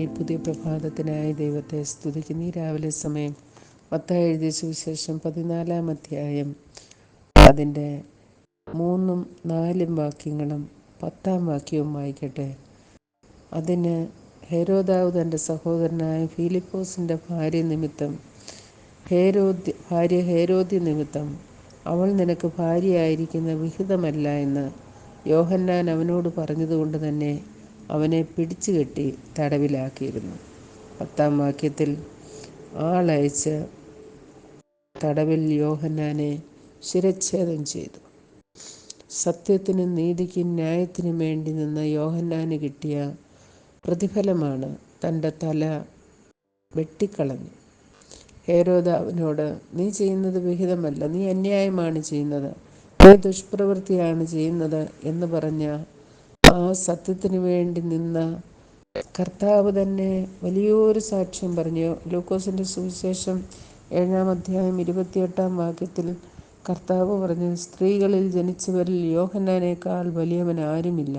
ഈ പുതിയ പ്രഭാതത്തിനായി ദൈവത്തെ സ്തുതിക്കുന്നു. ഈ രാവിലെ സമയം മത്തായി എഴുതിയ സുവിശേഷം പതിനാലാം അധ്യായം. അതിന്റെ മൂന്നും നാലും വാക്യങ്ങളും പത്താം വാക്യവും വായിക്കട്ടെ. അതിന് ഹേരോദാവ് തന്റെ സഹോദരനായ ഫിലിപ്പോസിന്റെ ഭാര്യ നിമിത്തം ഹേരോദ്യ ഭാര്യ ഹേരോദ്യ നിമിത്തം അവൾ നിനക്ക് ഭാര്യയായിരിക്കുന്ന വിഹിതമല്ല എന്ന് യോഹന്നാൻ അവനോട് പറഞ്ഞതുകൊണ്ട് തന്നെ അവനെ പിടിച്ചുകെട്ടി തടവിലാക്കിയിരുന്നു. പത്താം വാക്യത്തിൽ ആളയച്ച് തടവിൽ യോഹന്നാനെ ശിരച്ഛേദം ചെയ്തു. സത്യത്തിനും നീതിക്കും ന്യായത്തിനും വേണ്ടി നിന്ന യോഹന്നാന് കിട്ടിയ പ്രതിഫലമാണ് തന്റെ തല വെട്ടിക്കളഞ്ഞു. ഹേരോദാവിനോട് നീ ചെയ്യുന്നത് വിഹിതമല്ല. നീ അന്യായമാണ് ചെയ്യുന്നത്. നീ ദുഷ്പ്രവൃത്തിയാണ് ചെയ്യുന്നത് എന്ന് പറഞ്ഞ ആ സത്യത്തിന് വേണ്ടി നിന്ന കർത്താവ് തന്നെ വലിയൊരു സാക്ഷ്യം പറഞ്ഞു. ലൂക്കോസിന്റെ സുവിശേഷം ഏഴാം അധ്യായം ഇരുപത്തിയെട്ടാം വാക്യത്തിൽ കർത്താവ് പറഞ്ഞു സ്ത്രീകളിൽ ജനിച്ചവരിൽ യോഹന്നാനേക്കാൾ വലിയവൻ ആരുമില്ല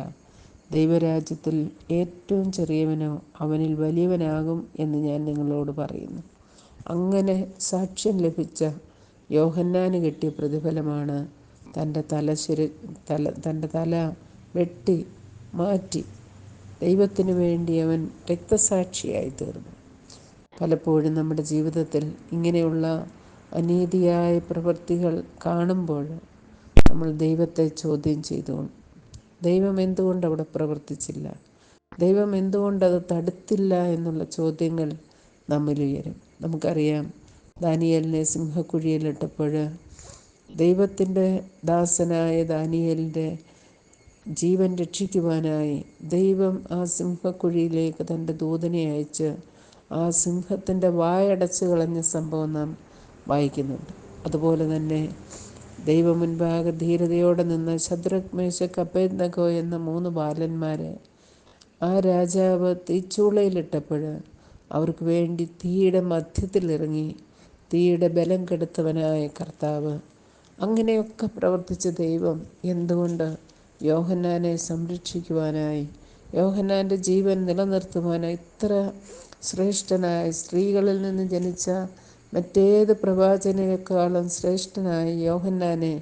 ദൈവരാജ്യത്തിൽ ഏറ്റവും ചെറിയവനോ അവനിൽ വലിയവനാകും എന്ന് ഞാൻ നിങ്ങളോട് പറയുന്നു. അങ്ങനെ സാക്ഷ്യം ലഭിച്ച യോഹന്നാന് കിട്ടിയ പ്രതിഫലമാണ് തന്റെ തല ശരി തല തന്റെ തല വെട്ടി മാറ്റി. ദൈവത്തിന് വേണ്ടി അവൻ രക്തസാക്ഷിയായി തീർന്നു. പലപ്പോഴും നമ്മുടെ ജീവിതത്തിൽ ഇങ്ങനെയുള്ള അനീതിയായ പ്രവൃത്തികൾ കാണുമ്പോൾ നമ്മൾ ദൈവത്തെ ചോദ്യം ചെയ്തു. ദൈവം എന്തുകൊണ്ട് അവിടെ പ്രവർത്തിച്ചില്ല? ദൈവം എന്തുകൊണ്ട് അത് തടുത്തില്ല എന്നുള്ള ചോദ്യങ്ങൾ നമ്മിൽ ഉയരും. നമുക്കറിയാം ദാനിയലിനെ സിംഹക്കുഴിയിലിട്ടപ്പോൾ ദൈവത്തിന്റെ ദാസനായ ദാനിയലിന്റെ ജീവൻ രക്ഷിക്കുവാനായി ദൈവം ആ സിംഹക്കുഴിയിലേക്ക് തന്റെ ദൂതനെ അയച്ച് ആ സിംഹത്തിന്റെ വായടച്ച് കളഞ്ഞ സംഭവം നാം വായിക്കുന്നുണ്ട്. അതുപോലെ തന്നെ ദൈവം മുൻപാകെ ധീരതയോടെ നിന്ന് ശത്രുഘ്മേശ അപേദ്നഗോ എന്ന മൂന്ന് ബാലന്മാരെ ആ രാജാവ് തീച്ചൂളയിലിട്ടപ്പോൾ അവർക്ക് വേണ്ടി തീയുടെ മധ്യത്തിലിറങ്ങി തീയുടെ ബലം കെടുത്തവനായ കർത്താവ്. അങ്ങനെയൊക്കെ പ്രവർത്തിച്ച ദൈവം എന്തുകൊണ്ട് യോഹന്നാനെ സംരക്ഷിക്കുവാനായി യോഹന്നാന്റെ ജീവൻ നിലനിർത്തുവാനായി ഇത്ര ശ്രേഷ്ഠനായ സ്ത്രീകളിൽ നിന്ന് ജനിച്ച മറ്റേത് പ്രവാചനേക്കാളും ശ്രേഷ്ഠനായ യോഹന്നാനെ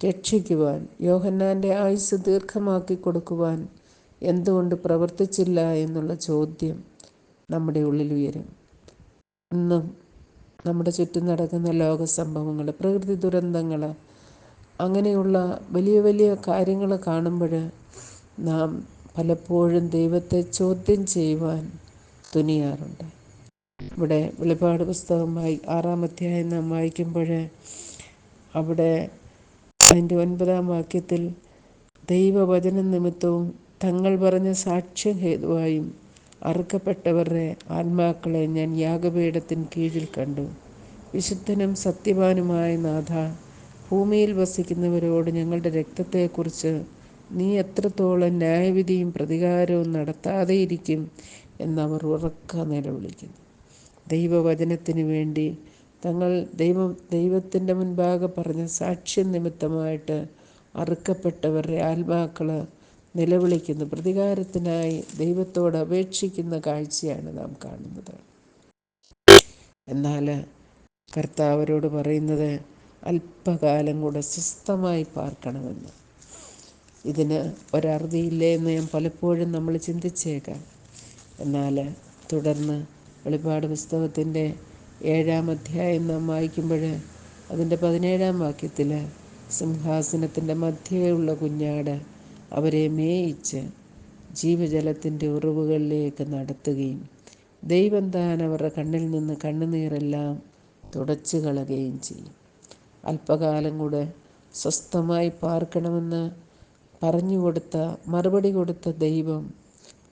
രക്ഷിക്കുവാൻ യോഹന്നാന്റെ ആയുസ് ദീർഘമാക്കി കൊടുക്കുവാൻ എന്തുകൊണ്ട് പ്രവർത്തിച്ചില്ല എന്നുള്ള ചോദ്യം നമ്മുടെ ഉള്ളിൽ ഉയരും. ഇന്നും നമ്മുടെ ചുറ്റും നടക്കുന്ന ലോക സംഭവങ്ങൾ പ്രകൃതി ദുരന്തങ്ങൾ അങ്ങനെയുള്ള വലിയ വലിയ കാര്യങ്ങൾ കാണുമ്പോൾ നാം പലപ്പോഴും ദൈവത്തെ ചോദ്യം ചെയ്യുവാൻ തുനിയാറുണ്ട്. ഇവിടെ വെളിപ്പാട് പുസ്തകം വായി ആറാം അധ്യായം നാം വായിക്കുമ്പോൾ അവിടെ അതിന്റെ ഒൻപതാം വാക്യത്തിൽ ദൈവവചന നിമിത്തവും തങ്ങൾ പറഞ്ഞ സാക്ഷ്യം ഹേതുവായും അറുക്കപ്പെട്ടവരുടെ ആത്മാക്കളെ ഞാൻ യാഗപീഠത്തിന് കീഴിൽ കണ്ടു. വിശുദ്ധനും സത്യവാനുമായ നാഥ ഭൂമിയിൽ വസിക്കുന്നവരോട് ഞങ്ങളുടെ രക്തത്തെക്കുറിച്ച് നീ എത്രത്തോളം ന്യായവിധിയും പ്രതികാരവും നടത്താതെയിരിക്കും എന്നവർ ഉറക്ക നിലവിളിക്കുന്നു. ദൈവവചനത്തിന് വേണ്ടി തങ്ങൾ ദൈവം ദൈവത്തിന്റെ മുൻപാകെ പറഞ്ഞ സാക്ഷ്യം നിമിത്തമായിട്ട് അറുക്കപ്പെട്ടവരുടെ ആത്മാക്കൾ നിലവിളിക്കുന്നു. പ്രതികാരത്തിനായി ദൈവത്തോട് അപേക്ഷിക്കുന്ന കാഴ്ചയാണ് നാം കാണുന്നത്. എന്നാൽ കർത്താവരോട് പറയുന്നത് അല്പകാലം കൂടെ സ്വസ്ഥമായി പാർക്കണമെന്ന്. ഇതിന് ഒരറുതിയില്ലേ എന്ന് ഞാൻ പലപ്പോഴും നമ്മൾ ചിന്തിച്ചേക്കാം. എന്നാൽ തുടർന്ന് വെളിപ്പാട് പുസ്തകത്തിന്റെ ഏഴാം അധ്യായം നാം വായിക്കുമ്പോൾ അതിന്റെ പതിനേഴാം വാക്യത്തിൽ സിംഹാസനത്തിന്റെ മധ്യയുള്ള കുഞ്ഞാട് അവരെ മേയിച്ച് ജീവജലത്തിന്റെ ഉറവുകളിലേക്ക് നടത്തുകയും ദൈവം താൻ അവരുടെ കണ്ണിൽ നിന്ന് കണ്ണുനീരെല്ലാം തുടച്ചു കളയുകയും ചെയ്യും. അല്പകാലം കൂടെ സ്വസ്ഥമായി പാർക്കണമെന്ന് പറഞ്ഞു കൊടുത്ത മറുപടി കൊടുത്ത ദൈവം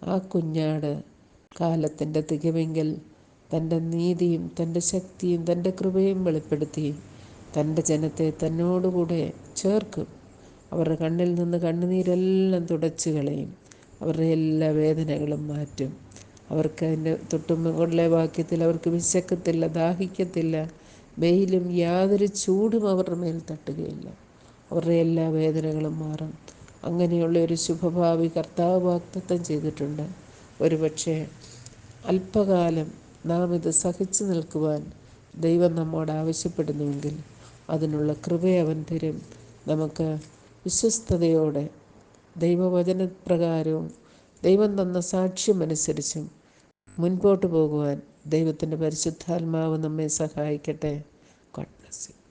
ആ കുഞ്ഞാട് കാലത്തിന്റെ തികവെങ്കിൽ തന്റെ നീതിയും തന്റെ ശക്തിയും തന്റെ കൃപയും വെളിപ്പെടുത്തി തന്റെ ജനത്തെ തന്നോടുകൂടെ ചേർക്കും. അവരുടെ കണ്ണിൽ നിന്ന് കണ്ണുനീരെല്ലാം തുടച്ചു കളയും. അവരുടെ എല്ലാ വേദനകളും മാറ്റും. അവർക്ക് അതിന്റെ തൊട്ടുമുകളിലെ വാക്യത്തിൽ അവർക്ക് വിശക്കത്തില്ല ദാഹിക്കത്തില്ല. വെയിലും യാതൊരു ചൂടും അവരുടെ മേൽ തട്ടുകയില്ല. അവരുടെ എല്ലാ വേദനകളും മാറും. അങ്ങനെയുള്ള ഒരു ശുഭഭാവി കർത്താവ് വാഗ്ദത്തം ചെയ്തിട്ടുണ്ട്. ഒരുപക്ഷെ അല്പകാലം നാം ഇത് സഹിച്ചു നിൽക്കുവാൻ ദൈവം നമ്മോട് ആവശ്യപ്പെടുന്നുവെങ്കിൽ അതിനുള്ള കൃപ അവൻ തരും. നമുക്ക് വിശ്വസ്തയോടെ ദൈവവചനപ്രകാരവും ദൈവം തന്ന സാക്ഷ്യമനുസരിച്ചും മുൻപോട്ട് പോകുവാൻ ദൈവത്തിന്റെ പരിശുദ്ധാത്മാവ് നമ്മെ സഹായിക്കട്ടെ. God bless you